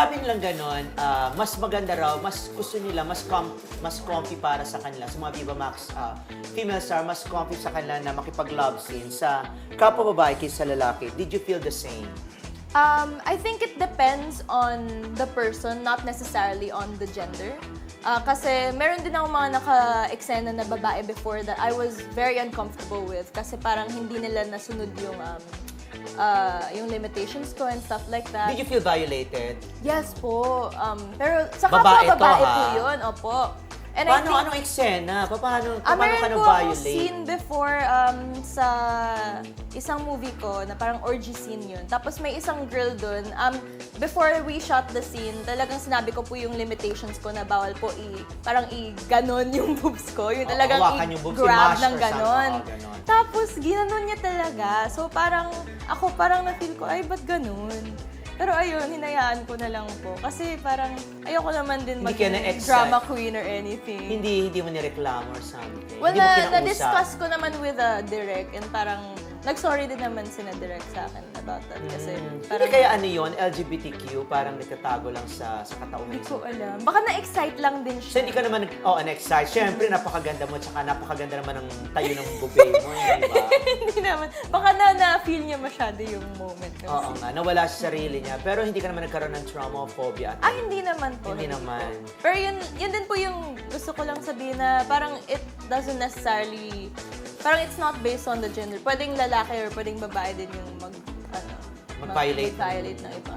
Sabi nilang ganon, ah, mas maganda raw, mas gusto nila, mas com- mas comfy para sa kanila, sa mga Viva Max ah, female star, mas comfy sa kanila na makipag-love scene sa kapwa babae kaysa sa lalaki. Did you feel the same? Um, I think it depends on the person, not necessarily on the gender. Ah, kasi meron din ako mga naka-eksena na babae before that I was very uncomfortable with kasi parang hindi nila nasunod yung um, ah, yung limitations ko and stuff like that. Did you feel violated? Yes po. Um, pero sa Babae to, babae po yun. Opo. And I Paano, think- anong eksena? Pa- Paano, Ah, paano meron ka po akong na-violate? scene before um, sa isang movie ko na parang orgy scene yun. Tapos may isang girl dun. Um, before we shot the scene, talagang sinabi ko po yung limitations ko na bawal po i, parang i-ganon yung boobs ko. Yung talagang boobs, i-grab ng ganon. Oo, ganon. Tapos ginanon niya talaga. So parang, ako parang na-feel ko, ay ba't ganon? Pero ayun, hinayaan ko na lang po. Kasi parang ayoko naman din maging na-excite. drama queen or anything. Hindi, hindi mo nireklamo or something. Well, mo na, na-discuss ko naman with uh, Direk and parang nag-sorry din naman sina Direk sa akin about that kasi Hmm. parang Hindi kaya ano yun, LGBTQ, parang nagtatago lang sa sa katauhan. hindi ko alam. Baka na-excite lang din So siya. hindi ka naman, oh, an-excite. Siyempre, napakaganda mo, tsaka napakaganda naman ng tayo ng bube mo, di ba? hindi naman. Baka na na-feel niya masyado yung moment. ng Oo scene. nga, nawala sa sarili niya. Pero hindi ka naman nagkaroon ng trauma o phobia. Ah, hindi naman po. Hindi naman. Pero yun, yun din po yung gusto ko lang sabihin na parang it doesn't necessarily, parang it's not based on the gender. Pwedeng lalaki or pwedeng babae din yung mag, ano, mag- Mag-violate. mag-violate ng iba.